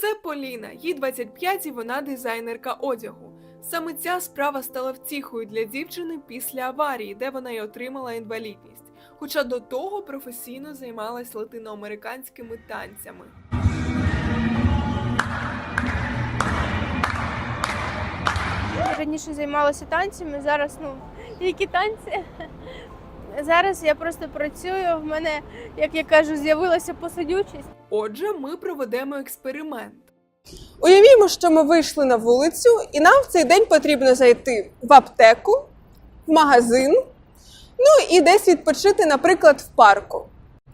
Це Поліна, їй 25 і вона дизайнерка одягу. Саме ця справа стала втіхою для дівчини після аварії, де вона й отримала інвалідність. Хоча до того професійно займалась латиноамериканськими танцями. Раніше займалася танцями, зараз ну які танці. Зараз я просто працюю. В мене, як я кажу, з'явилася посадючість. Отже, ми проведемо експеримент. Уявімо, що ми вийшли на вулицю, і нам в цей день потрібно зайти в аптеку, в магазин, ну і десь відпочити, наприклад, в парку.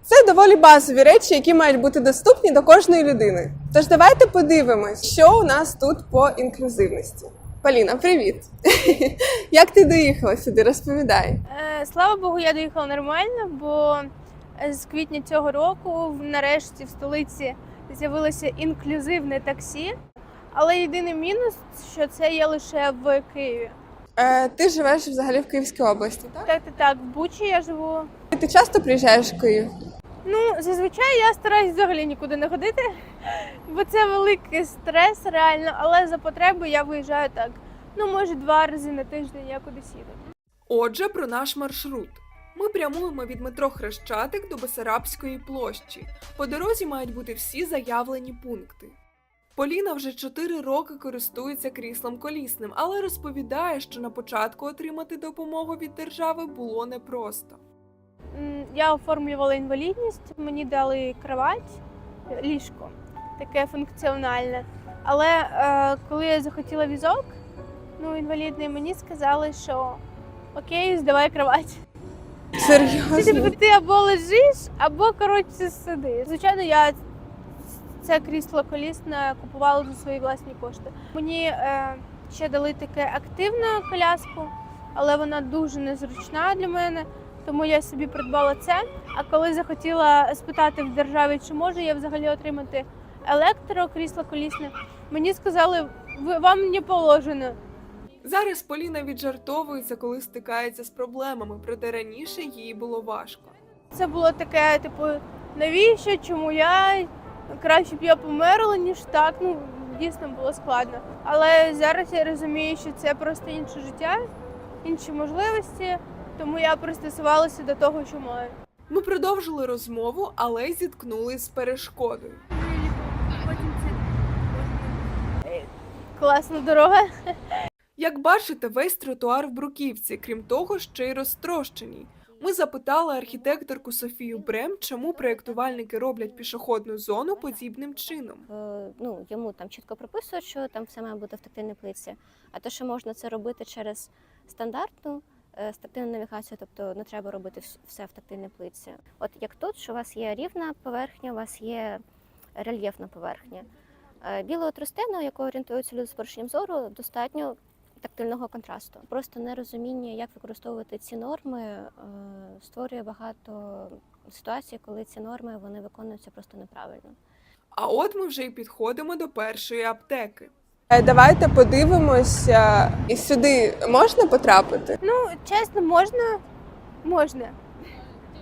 Це доволі базові речі, які мають бути доступні до кожної людини. Тож давайте подивимось, що у нас тут по інклюзивності. Поліна, привіт! Як ти доїхала сюди? Розповідай. Е, слава Богу, я доїхала нормально, бо з квітня цього року в- нарешті в столиці з'явилося інклюзивне таксі. Але єдиний мінус, що це є лише в Києві. Е, ти живеш взагалі в Київській області, так? Так, так, так, в Бучі я живу. Ти часто приїжджаєш в Київ? Зазвичай я стараюсь взагалі нікуди не ходити, бо це великий стрес реально, але за потреби я виїжджаю так. Ну, може, два рази на тиждень я кудись їду. Отже, про наш маршрут. Ми прямуємо від метро Хрещатик до Бесарабської площі. По дорозі мають бути всі заявлені пункти. Поліна вже 4 роки користується кріслом колісним, але розповідає, що на початку отримати допомогу від держави було непросто. Я оформлювала інвалідність, мені дали кровать, ліжко, таке функціональне. Але е, коли я захотіла візок, ну, інвалідний, мені сказали, що окей, здавай кровать. Серйозно? типу, ти або лежиш, або коротше сидиш. Звичайно, я це крісло колісне купувала за свої власні кошти. Мені е, ще дали таке активну коляску, але вона дуже незручна для мене. Тому я собі придбала це. А коли захотіла спитати в державі, чи можу я взагалі отримати електрокрісло колісне, мені сказали, вам не положено. Зараз Поліна віджартовується, коли стикається з проблемами, проте раніше їй було важко. Це було таке, типу, навіщо? Чому я? Краще б я померла, ніж так. Ну, дійсно було складно. Але зараз я розумію, що це просто інше життя, інші можливості, тому я пристосувалася до того, що маю. Ми продовжили розмову, але зіткнулись з перешкодою. Класна дорога. Як бачите, весь тротуар в бруківці, крім того, ще й розтрощений. Ми запитали архітекторку Софію Брем, чому проєктувальники роблять пішохідну зону подібним чином. е, ну, йому там чітко прописують, що там все має бути в тактильній плитці. А то, що можна це робити через стандартну е, стативну навігацію, тобто не треба робити все в тактильній плитці. От як тут, що у вас є рівна поверхня, у вас є рельєфна поверхня. Е, Білого тростину, якою орієнтуються люди з порушенням зору, достатньо тактильного контрасту. Просто нерозуміння, як використовувати ці норми, е, створює багато ситуацій, коли ці норми вони виконуються просто неправильно. А от ми вже й підходимо до першої аптеки. Е, Давайте подивимося, і сюди можна потрапити? Ну, чесно, можна, можна.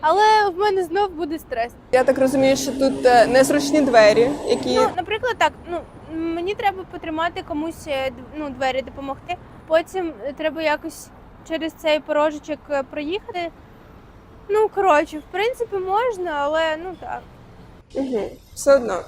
Але в мене знов буде стрес. Я так розумію, що тут е, незручні двері, які Ну, наприклад, так, ну мені треба потримати комусь е, д- ну, двері допомогти. Потім треба якось через цей порожечок е, проїхати. Ну, коротше, в принципі, можна, але ну так. угу. все одно.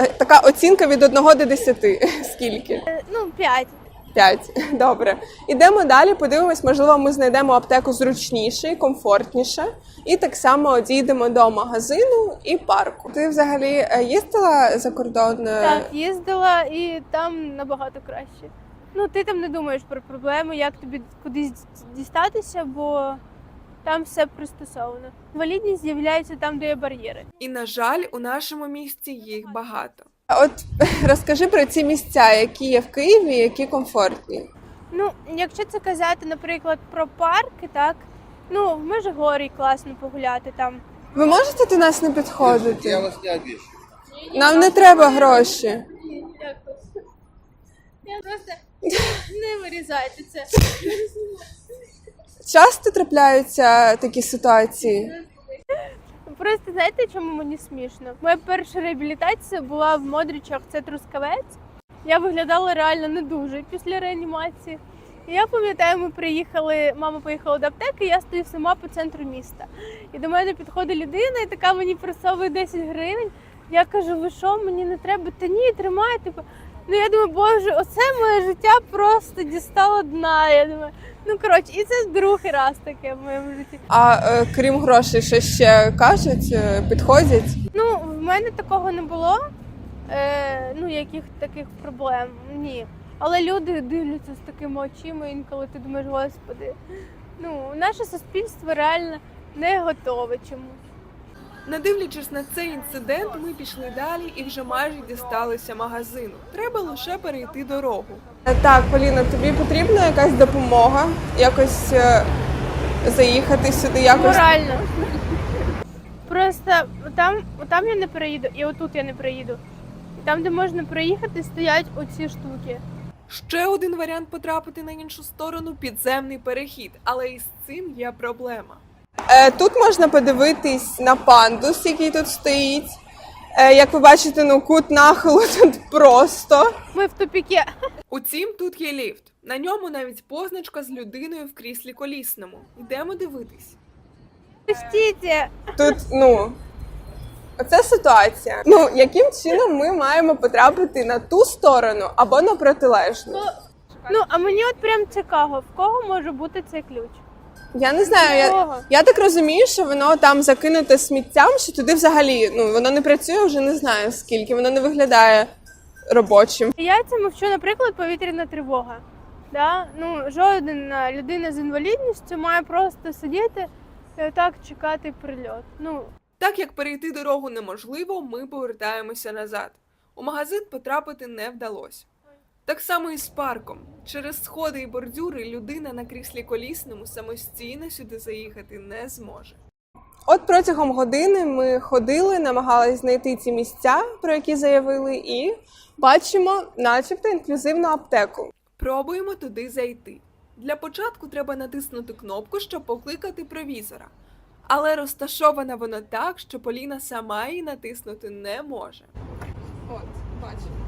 Е, Така оцінка від 1 до 10. Скільки? Е, Ну, п'ять. 5. Добре. Ідемо далі, подивимось, можливо, ми знайдемо аптеку зручніше, і комфортніше. І так само дійдемо до магазину і парку. Ти взагалі е, їздила за кордон? Так, їздила і там набагато краще. Ну, ти там не думаєш про проблеми, як тобі кудись дістатися, бо там все пристосовано. Інвалідність з'являється там, де є бар'єри. І, на жаль, у нашому місті їх багато. От розкажи про ці місця, які є в Києві, які комфортні. Ну, якщо це казати, наприклад, про парки, так ну в Межигорі класно погуляти там. Ви можете до нас не підходити? Я вас не обещаю. Нам не треба гроші. Я просто не вирізайте це. Часто трапляються такі ситуації. Просто знаєте, чому мені смішно? Моя перша реабілітація була в Модрічах, це Трускавець. Я виглядала реально не дуже після реанімації. І я пам'ятаю, ми приїхали, мама поїхала до аптеки, я стою сама по центру міста. І до мене підходить людина і така мені просовує 10 гривень. Я кажу, ви що, мені не треба? Та ні, тримай. Типу. Ну я думаю, боже, оце моє життя просто дістало дна. Я думаю, ну коротше, і це другий раз таке в моєму житті. А е, крім грошей, що ще кажуть, е, підходять. Ну, в мене такого не було. Е, ну, яких таких проблем. Ні. Але люди дивляться з такими очима, інколи ти думаєш, господи. Ну, наше суспільство реально не готове чомусь. Не дивлячись на цей інцидент, ми пішли далі і вже майже дісталися магазину. Треба лише перейти дорогу. Е, Так, Поліна, тобі потрібна якась допомога? Якось е, заїхати сюди, якось. Морально. Просто там, там я не переїду, і отут я не переїду. І там, де можна проїхати, стоять оці штуки. Ще один варіант потрапити на іншу сторону підземний перехід, але із цим є проблема. Е, Тут можна подивитись на пандус, який тут стоїть. Е, Як ви бачите, ну кут нахилу тут просто. Ми в тупіке. Утім, тут є ліфт. На ньому навіть позначка з людиною в кріслі колісному. Йдемо дивитись. Пустіть! Тут, ну, оце ситуація. Ну, яким чином ми маємо потрапити на ту сторону або на протилежну? Ну, а мені от прям цікаво, в кого може бути цей ключ? Я не знаю. Я, я так розумію, що воно там закинуте сміттям, що туди взагалі ну воно не працює вже не знаю скільки, воно не виглядає робочим. Я це мовчу, наприклад, повітряна тривога. Да? Ну, жодна людина з інвалідністю має просто сидіти і отак чекати прильот. Ну, Так як перейти дорогу неможливо, ми повертаємося назад. У магазин потрапити не вдалося. Так само і з парком. Через сходи і бордюри людина на кріслі колісному самостійно сюди заїхати не зможе. От протягом години ми ходили, намагались знайти ці місця, про які заявили, і бачимо, начебто, інклюзивну аптеку. Пробуємо туди зайти. Для початку треба натиснути кнопку, щоб покликати провізора. Але розташована воно так, що Поліна сама її натиснути не може. От, бачимо.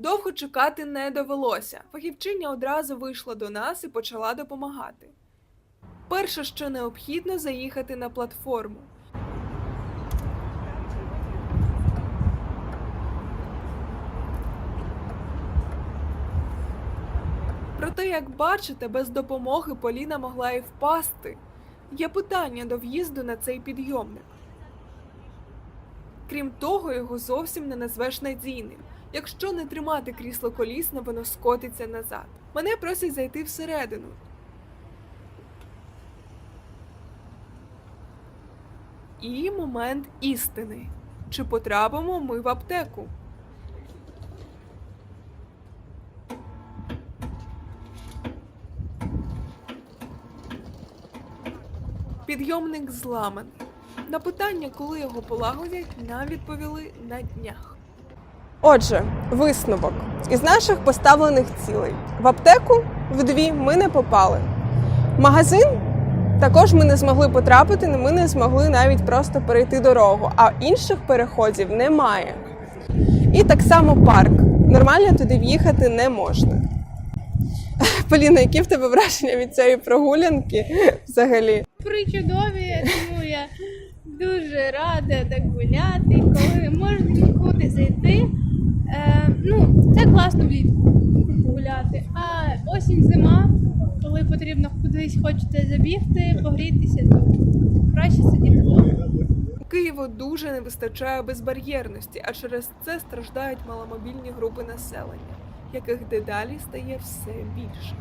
Довго чекати не довелося. Фахівчиня одразу вийшла до нас і почала допомагати. Перше, що необхідно, заїхати на платформу. Проте, як бачите, без допомоги Поліна могла і впасти. Є питання до в'їзду на цей підйомник. Крім того, його зовсім не назвеш надійним. Якщо не тримати крісло колісне, воно скотиться назад. Мене просять зайти всередину. І момент істини. Чи потрапимо ми в аптеку? Підйомник зламаний. На питання, коли його полагодять, нам відповіли на днях. Отже, висновок із наших поставлених цілей в аптеку в дві ми не попали. Магазин також ми не змогли потрапити, ми не змогли навіть просто перейти дорогу, а інших переходів немає. І так само парк. Нормально туди в'їхати не можна. Поліна, які в тебе враження від цієї прогулянки взагалі? причудові, тому я дуже рада так гуляти, коли можна куди зайти. Е, ну, це класно влітку гуляти. А осінь, зима, коли потрібно кудись хочете забігти, погрітися, то краще сидіти вдома. Києву дуже не вистачає безбар'єрності, а через це страждають маломобільні групи населення, яких дедалі стає все більше.